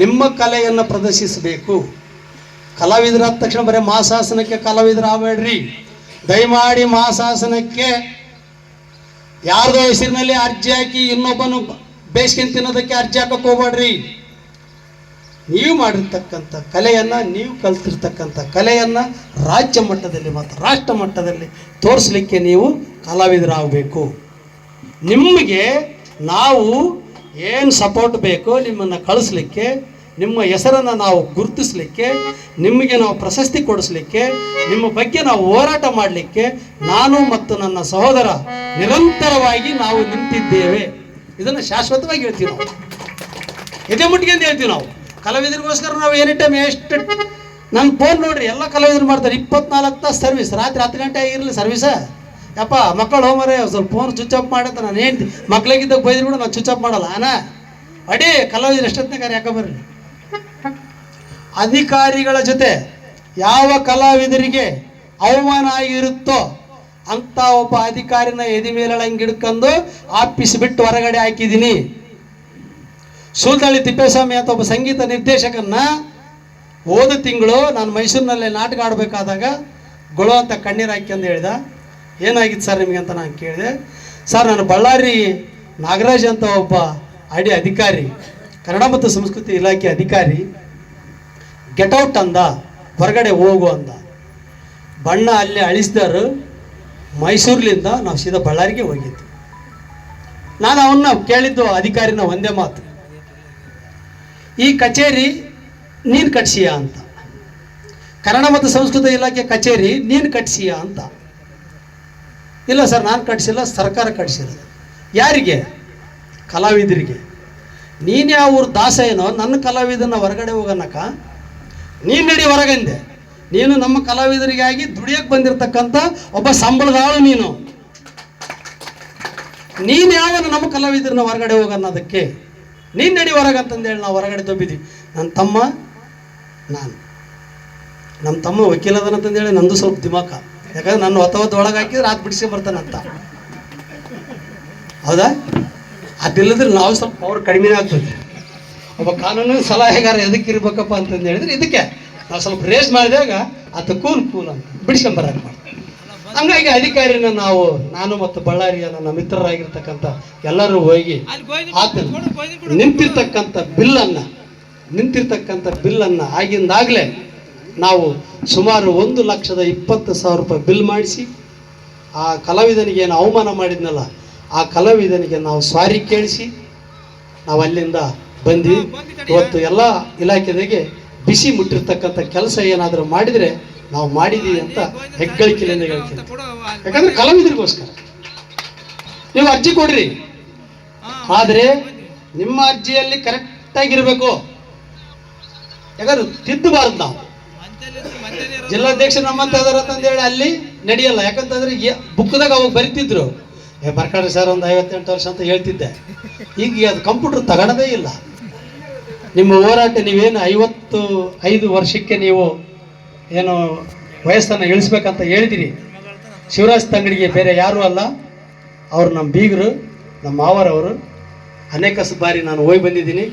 ನಿಮ್ಮ ಕಲೆಯನ್ನು ಪ್ರದರ್ಶಿಸಬೇಕು. ಕಲಾವಿದರಾದ ತಕ್ಷಣ ಬರೀ ಮಾಸಾಸನಕ್ಕೆ ಕಲಾವಿದರಾಗಬೇಡ್ರಿ ದಯಮಾಡಿ ಮಾಸಾಸನಕ್ಕೆ ಯಾರ್ದೋ ಹೆಸರಿನಲ್ಲಿ ಅರ್ಜಿ ಹಾಕಿ ಇನ್ನೊಬ್ಬನು ಬೇಸ್ಕೊಂಡು ತಿನ್ನೋದಕ್ಕೆ ಅರ್ಜಿ ಹಾಕಕ್ಕೆ ಹೋಗ್ಬೇಡ್ರಿ. ನೀವು ಮಾಡಿರ್ತಕ್ಕಂಥ ಕಲೆಯನ್ನು, ನೀವು ಕಲ್ತಿರ್ತಕ್ಕಂಥ ಕಲೆಯನ್ನು ರಾಜ್ಯ ಮಟ್ಟದಲ್ಲಿ ಮತ್ತು ರಾಷ್ಟ್ರ ಮಟ್ಟದಲ್ಲಿ ತೋರಿಸ್ಲಿಕ್ಕೆ ನೀವು ಕಲಾವಿದರಾಗಬೇಕು. ನಿಮಗೆ ನಾವು ಏನು ಸಪೋರ್ಟ್ ಬೇಕೋ ನಿಮ್ಮನ್ನು ಕಳಿಸ್ಲಿಕ್ಕೆ, ನಿಮ್ಮ ಹೆಸರನ್ನು ನಾವು ಗುರುತಿಸ್ಲಿಕ್ಕೆ, ನಿಮಗೆ ನಾವು ಪ್ರಶಸ್ತಿ ಕೊಡಿಸ್ಲಿಕ್ಕೆ, ನಿಮ್ಮ ಬಗ್ಗೆ ನಾವು ಹೋರಾಟ ಮಾಡಲಿಕ್ಕೆ ನಾನು ಮತ್ತು ನನ್ನ ಸಹೋದರ ನಿರಂತರವಾಗಿ ನಾವು ನಿಂತಿದ್ದೇವೆ. ಇದನ್ನು ಶಾಶ್ವತವಾಗಿ ಹೇಳ್ತೀವಿ ನಾವು. ಎದೆ ಮುಟ್ಟಿಗೆ ಅಂತ ಹೇಳ್ತೀವಿ ನಾವು. ಕಲಾವಿದರಿಗೋಸ್ಕರ ನಾವು ಎನಿ ಟೈಮ್ ಎಷ್ಟು ನನ್ನ ಫೋನ್ ನೋಡ್ರಿ, ಎಲ್ಲ ಕಲಾವಿದರು ಮಾಡ್ತಾರೆ. ಇಪ್ಪತ್ನಾಲ್ಕು ತಾಸು ಸರ್ವಿಸ್ ರಾತ್ರಿ ಹತ್ತು ಗಂಟೆ ಆಗಿರಲಿ ಸರ್ವಿಸ ಯಪ್ಪ ಮಕ್ಕಳು ಹೋಮರೆ ಸ್ವಲ್ಪ ಫೋನ್ ಸ್ವಿಚ್ ಆಫ್ ಮಾಡಂತ ನಾನು ಹೇಳ್ತಿ ಮಕ್ಳಿಗಿದ್ದಾಗ ಬೈದ್ರು ಕೂಡ ನಾನು ಸ್ವಿಚ್ ಆಫ್ ಮಾಡಲ್ಲ. ಅಣ್ಣ, ಅಡಿ, ಕಲಾವಿದರು ಎಷ್ಟೊತ್ತನೇ ಕಾರ್ಯ ಯಾಕಂಬರ್ರಿ ಅಧಿಕಾರಿಗಳ ಜೊತೆ ಯಾವ ಕಲಾವಿದರಿಗೆ ಅವಮಾನ ಆಗಿರುತ್ತೋ ಅಂತ ಒಬ್ಬ ಅಧಿಕಾರಿನ ಎದಿ ಮೇಲಳಂಗೆ ಹಿಡ್ಕೊಂಡು ಆಫೀಸ್ ಬಿಟ್ಟು ಹೊರಗಡೆ ಹಾಕಿದ್ದೀನಿ. ಸೂಲ್ತಳ್ಳಿ ತಿಪ್ಪೇಸ್ವಾಮಿ ಅಂತ ಒಬ್ಬ ಸಂಗೀತ ನಿರ್ದೇಶಕನ್ನ ಹೋದ ತಿಂಗಳು ನಾನು ಮೈಸೂರಿನಲ್ಲಿ ನಾಟಕ ಆಡಬೇಕಾದಾಗ ಗೊಳು ಅಂತ ಕಣ್ಣೀರು ಹಾಕ್ಯಂದು ಹೇಳಿದ. ಏನಾಗಿತ್ತು ಸರ್ ನಿಮಗೆ ಅಂತ ನಾನು ಕೇಳಿದೆ. ಸರ್, ನಾನು ಬಳ್ಳಾರಿ ನಾಗರಾಜ್ ಅಂತ ಒಬ್ಬ ಅಡಿ ಅಧಿಕಾರಿ, ಕನ್ನಡ ಮತ್ತು ಸಂಸ್ಕೃತಿ ಇಲಾಖೆ ಅಧಿಕಾರಿ ಗೆಟೌಟ್ ಅಂದ, ಹೊರಗಡೆ ಹೋಗು ಅಂದ. ಬಣ್ಣ ಅಲ್ಲಿ ಅಳಿಸಿದರು ಮೈಸೂರ್ಲಿಂದ ನಾವು ಸೀದಾ ಬಳ್ಳಾರಿಗೆ ಹೋಗಿದ್ದು. ನಾನು ಅವನ್ನ ಕೇಳಿದ್ದು ಅಧಿಕಾರಿನ ಒಂದೇ ಮಾತು. ಈ ಕಚೇರಿ ನೀನು ಕಟ್ಸಿಯಾ ಅಂತ. ಕನ್ನಡ ಮತ್ತು ಸಂಸ್ಕೃತ ಇಲಾಖೆ ಕಚೇರಿ ನೀನು ಕಟ್ಸಿಯಾ ಅಂತ. ಇಲ್ಲ ಸರ್, ನಾನು ಕಟ್ಸಿಲ್ಲ, ಸರ್ಕಾರ ಕಟ್ಸಿಲ್ಲ ಯಾರಿಗೆ? ಕಲಾವಿದರಿಗೆ. ನೀನು ಯಾವ ಊರು ದಾಸ ಏನೋ ನನ್ನ ಕಲಾವಿದನ ಹೊರಗಡೆ ಹೋಗನಕ, ನೀನು ನಡಿ ಹೊರಗಂದೆ. ನೀನು ನಮ್ಮ ಕಲಾವಿದರಿಗಾಗಿ ದುಡಿಯಕ್ಕೆ ಬಂದಿರತಕ್ಕಂಥ ಒಬ್ಬ ಸಂಬಳದಾಳು ನೀನು. ನೀನು ಯಾವನು ನಮ್ಮ ಕಲಾವಿದರನ್ನ ಹೊರಗಡೆ ಹೋಗನ್ನೋದಕ್ಕೆ ನೀನು ನಡಿ ಹೊರಗೆ ಅಂತಂದೇಳಿ ನಾವು ಹೊರಗಡೆ ದೊಬ್ಬಿದ್ವಿ. ನನ್ನ ತಮ್ಮ, ನಾನು. ನಮ್ಮ ತಮ್ಮ ವಕೀಲ ಹೇಳಿ ನಂದು ಸ್ವಲ್ಪ ದಿಮಾಕ. ಯಾಕಂದ್ರೆ ನನ್ನ ಹೊತ್ತ ಒಳಗೆ ಹಾಕಿದ್ರೆ ಆತ್ ಬಿಡಿಸಿ ಬರ್ತಾನಂತ ಹೌದಾ? ಅದಿಲ್ಲದ್ರೆ ನಾವು ಸ್ವಲ್ಪ ಪವರ್ ಕಡಿಮೆ ಆಗ್ತದೆ. ಒಬ್ಬ ಕಾನೂನು ಸಲಹೆಗಾರ ಎದಕ್ಕೆ ಇರ್ಬೇಕಪ್ಪ ಅಂತಂದು ಹೇಳಿದ್ರೆ ಇದಕ್ಕೆ. ನಾವು ಸ್ವಲ್ಪ ರೇಸ್ ಮಾಡಿದಾಗ ಅದು ಕೂಲ್ ಕೂಲ್ ಅಂತ ಬಿಡಿಸ್ಕೊಂಬರ ಮಾಡ್ತೀವಿ ಹಂಗಾಗಿ ಅಧಿಕಾರಿನ ನಾವು ನಾನು ಮತ್ತು ಬಳ್ಳಾರಿಯ ನನ್ನ ಮಿತ್ರರಾಗಿರ್ತಕ್ಕಂಥ ಎಲ್ಲರೂ ಹೋಗಿ ನಿಂತಿರ್ತಕ್ಕಂಥ ಬಿಲ್ಲನ್ನು ನಿಂತಿರ್ತಕ್ಕಂಥ ಬಿಲ್ಲನ್ನು ಆಗಿಂದಾಗಲೇ ನಾವು ಸುಮಾರು ಒಂದು ಲಕ್ಷದ ಇಪ್ಪತ್ತು ಸಾವಿರ ರೂಪಾಯಿ ಬಿಲ್ ಮಾಡಿಸಿ ಆ ಕಲಾವಿದನಿಗೆ ಏನು ಅವಮಾನ ಮಾಡಿದ್ನಲ್ಲ ಆ ಕಲಾವಿದನಿಗೆ ನಾವು ಸ್ವಾರಿ ಕೇಳಿಸಿ ನಾವು ಅಲ್ಲಿಂದ ಬಂದ್ವಿ. ಇವತ್ತು ಎಲ್ಲ ಇಲಾಖೆದಾಗೆ ಬಿಸಿ ಮುಟ್ಟಿರ್ತಕ್ಕಂಥ ಕೆಲಸ ಏನಾದರೂ ಮಾಡಿದರೆ ನಾವು ಮಾಡಿದ್ದೀವಿ ಅಂತ ಹೆಗ್ಗಳಿಕೆ ಹೇಳ್ತೀನಿ. ಯಾಕಂದ್ರೆ ಕಲಾವಿದರಿಗೋಸ್ಕರ. ನೀವು ಅರ್ಜಿ ಕೊಡ್ರಿ. ಆದರೆ ನಿಮ್ಮ ಅರ್ಜಿಯಲ್ಲಿ ಕರೆಕ್ಟಾಗಿರಬೇಕು ಯಾಕಂದ್ರೆ ತಿದ್ದಬಾರ್ದು ನಾವು. ಜಿಲ್ಲಾಧ್ಯಕ್ಷರು ನಮ್ಮಂತ ಹೇಳಿ ಅಲ್ಲಿ ನಡೆಯಲ್ಲ. ಯಾಕಂತಂದ್ರೆ ಬುಕ್ದಾಗ ಅವಾಗ ಬರಿತಿದ್ರು. ಏ, ಬರ್ಕಾಡ್ರಿ ಸರ್, ಒಂದು ಐವತ್ತೆಂಟು ವರ್ಷ ಅಂತ ಹೇಳ್ತಿದ್ದೆ. ಈಗ ಅದು ಕಂಪ್ಯೂಟರ್ ತಗೊಳ್ಳೋದೇ ಇಲ್ಲ. ನಿಮ್ಮ ಹೋರಾಟ ನೀವೇನು ಐವತ್ತು, ಐದು ವರ್ಷಕ್ಕೆ ನೀವು ಏನು ವಯಸ್ಸನ್ನು ಇಳಿಸ್ಬೇಕಂತ ಹೇಳಿದಿರಿ ಶಿವರಾಜ್ ತಂಗಡಿಗೆ ಬೇರೆ ಯಾರೂ ಅಲ್ಲ. ಅವರು ನಮ್ಮ ಬೀಗರು, ನಮ್ಮ ಮಾವರವರು. ಅನೇಕ ಬಾರಿ ನಾನು ಹೋಗಿ ಬಂದಿದ್ದೀನಿ.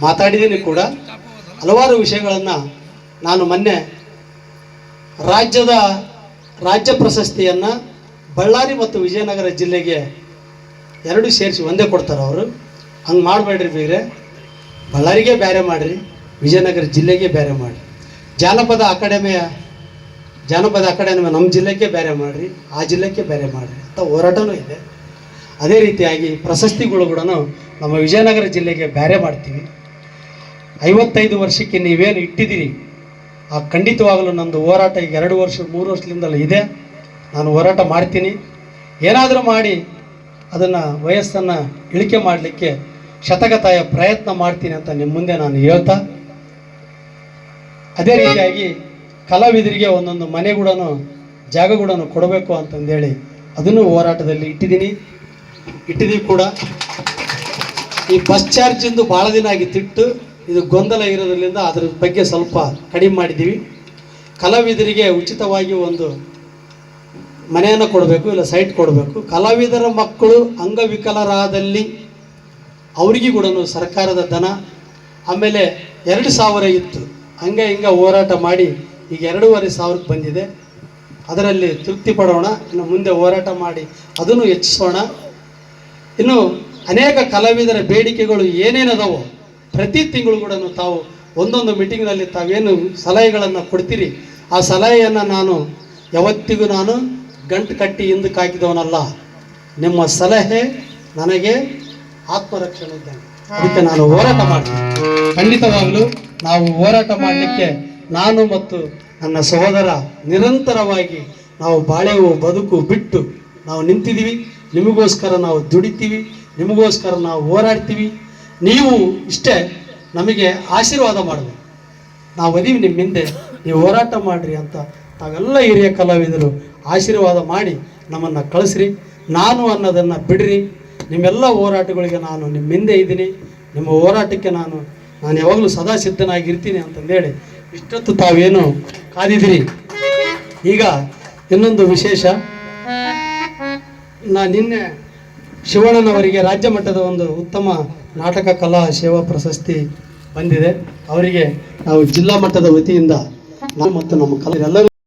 ಮಾತಾಡಿದ್ದೀನಿ ಕೂಡ. ಹಲವಾರು ವಿಷಯಗಳನ್ನು ನಾನು ಮೊನ್ನೆ ರಾಜ್ಯದ ರಾಜ್ಯ ಪ್ರಶಸ್ತಿಯನ್ನು ಬಳ್ಳಾರಿ ಮತ್ತು ವಿಜಯನಗರ ಜಿಲ್ಲೆಗೆ ಎರಡು ಸೇರಿಸಿ ಒಂದೇ ಕೊಡ್ತಾರೆ ಅವರು. ಹಂಗೆ ಮಾಡಬೇಡ್ರಿ ಬೇರೆ ಬಳ್ಳಾರಿಗೆ ಬೇರೆ ಮಾಡಿರಿ, ವಿಜಯನಗರ ಜಿಲ್ಲೆಗೆ ಬೇರೆ ಮಾಡಿರಿ. ಜಾನಪದ ಅಕಾಡೆಮಿಯ, ಜಾನಪದ ಅಕಾಡೆಮಿ ನಮ್ಮ ಜಿಲ್ಲೆಗೆ ಬೇರೆ ಮಾಡಿರಿ, ಆ ಜಿಲ್ಲೆಗೆ ಬೇರೆ ಮಾಡಿರಿ ಅಂತ ಹೋರಾಟವೂ ಇದೆ. ಅದೇ ರೀತಿಯಾಗಿ ಪ್ರಶಸ್ತಿಗಳು ಕೂಡ ನಮ್ಮ ವಿಜಯನಗರ ಜಿಲ್ಲೆಗೆ ಬೇರೆ ಮಾಡ್ತೀವಿ. ಐವತ್ತೈದು ವರ್ಷಕ್ಕೆ ನೀವೇನು ಇಟ್ಟಿದ್ದೀರಿ, ಆ ಖಂಡಿತವಾಗಲೂ ನಂದು ಹೋರಾಟ ಈಗ ಎರಡು ವರ್ಷ, ಮೂರು ವರ್ಷದಿಂದಲೂ ಇದೆ. ನಾನು ಹೋರಾಟ ಮಾಡ್ತೀನಿ. ಏನಾದರೂ ಮಾಡಿ ಅದನ್ನು ವಯಸ್ಸನ್ನು ಇಳಿಕೆ ಮಾಡಲಿಕ್ಕೆ ಶತಗತಾಯ ಪ್ರಯತ್ನ ಮಾಡ್ತೀನಿ ಅಂತ ನಿಮ್ಮ ಮುಂದೆ ನಾನು ಹೇಳ್ತಾ ಅದೇ ರೀತಿಯಾಗಿ ಕಲಾವಿದರಿಗೆ ಒಂದೊಂದು ಮನೆ ಕೂಡ ಜಾಗ ಕೂಡ ಕೊಡಬೇಕು ಅಂತಂದೇಳಿ ಅದನ್ನು ಹೋರಾಟದಲ್ಲಿ ಇಟ್ಟಿದ್ದೀನಿ. ಇಟ್ಟಿದ್ದೀವಿ ಕೂಡ. ಈ ಬಸ್ ಚಾರ್ಜಿಂದು ಭಾಳ ದಿನ ಆಗಿತ್ತಿಟ್ಟು ಇದು ಗೊಂದಲ ಇರೋದ್ರಿಂದ ಅದ್ರ ಬಗ್ಗೆ ಸ್ವಲ್ಪ ಕಡಿಮೆ ಮಾಡಿದ್ದೀವಿ. ಕಲಾವಿದರಿಗೆ ಉಚಿತವಾಗಿ ಒಂದು ಮನೆಯನ್ನು ಕೊಡಬೇಕು ಇಲ್ಲ ಸೈಟ್ ಕೊಡಬೇಕು. ಕಲಾವಿದರ ಮಕ್ಕಳು ಅಂಗವಿಕಲರಾದಲ್ಲಿ ಅವರಿಗೂ ಕೂಡ ಸರ್ಕಾರದ ಧನ ಆಮೇಲೆ ಎರಡು ಸಾವಿರ ಇತ್ತು. ಹಂಗೆ ಹಿಂಗೆ ಹೋರಾಟ ಮಾಡಿ ಈಗ ಎರಡೂವರೆ ಸಾವಿರಕ್ಕೆ ಬಂದಿದೆ. ಅದರಲ್ಲಿ ತೃಪ್ತಿ ಪಡೋಣ, ಇನ್ನು ಮುಂದೆ ಹೋರಾಟ ಮಾಡಿ ಅದನ್ನು ಹೆಚ್ಚಿಸೋಣ. ಇನ್ನು ಅನೇಕ ಕಲಾವಿದರ ಬೇಡಿಕೆಗಳು ಏನೇನದವೋ ಪ್ರತಿ ತಿಂಗಳು ಕೂಡ ತಾವು ಒಂದೊಂದು ಮೀಟಿಂಗ್ನಲ್ಲಿ ತಾವೇನು ಸಲಹೆಗಳನ್ನು ಕೊಡ್ತೀರಿ? ಆ ಸಲಹೆಯನ್ನು ನಾನು ಯಾವತ್ತಿಗೂ ನಾನು ಗಂಟು ಕಟ್ಟಿ ಹಿಂದಕ್ಕೆ ಹಾಕಿದವನಲ್ಲ ನಿಮ್ಮ ಸಲಹೆ ನನಗೆ ಆತ್ಮರಕ್ಷಣೆ ಇದ್ದಾನೆ ಅದಕ್ಕೆ ನಾನು ಹೋರಾಟ ಮಾಡ್ತೀನಿ. ಖಂಡಿತವಾಗಲೂ ನಾವು ಹೋರಾಟ ಮಾಡಲಿಕ್ಕೆ ನಾನು ಮತ್ತು ನನ್ನ ಸಹೋದರ ನಿರಂತರವಾಗಿ ನಾವು ಬಾಳೆವು ಬದುಕು ಬಿಟ್ಟು ನಾವು ನಿಂತಿದ್ದೀವಿ. ನಿಮಗೋಸ್ಕರ ನಾವು ದುಡಿತೀವಿ. ನಿಮಗೋಸ್ಕರ ನಾವು ಹೋರಾಡ್ತೀವಿ. ನೀವು ಇಷ್ಟೇ ನಮಗೆ ಆಶೀರ್ವಾದ ಮಾಡಬೇಕು ನಾವು ಅದೀವಿ ನಿಮ್ಮ ಹಿಂದೆ. ನೀವು ಹೋರಾಟ ಮಾಡಿರಿ ಅಂತ ತಾವೆಲ್ಲ ಹಿರಿಯ ಕಲಾವಿದರು ಆಶೀರ್ವಾದ ಮಾಡಿ ನಮ್ಮನ್ನು ಕಳಿಸ್ರಿ. ನಾನು ಅನ್ನೋದನ್ನು ಬಿಡ್ರಿ. ನಿಮ್ಮೆಲ್ಲ ಹೋರಾಟಗಳಿಗೆ ನಾನು ನಿಮ್ಮ ಹಿಂದೆ ಇದ್ದೀನಿ. ನಿಮ್ಮ ಹೋರಾಟಕ್ಕೆ ನಾನು ನಾನು ಯಾವಾಗಲೂ ಸದಾ ಸಿದ್ಧನಾಗಿರ್ತೀನಿ ಅಂತಂದೇಳಿ ಇಷ್ಟೊತ್ತು ತಾವೇನು ಕಾದಿದ್ದೀರಿ? ಈಗ ಇನ್ನೊಂದು ವಿಶೇಷ. ನಾ ನಿನ್ನೆ ಶಿವಣ್ಣನವರಿಗೆ ರಾಜ್ಯ ಮಟ್ಟದ ಒಂದು ಉತ್ತಮ ನಾಟಕ ಕಲಾ ಸೇವಾ ಪ್ರಶಸ್ತಿ ಬಂದಿದೆ. ಅವರಿಗೆ ನಾವು ಜಿಲ್ಲಾ ಮಟ್ಟದ ವತಿಯಿಂದ ನಾವು ಮತ್ತು ನಮ್ಮ ಕಲೆ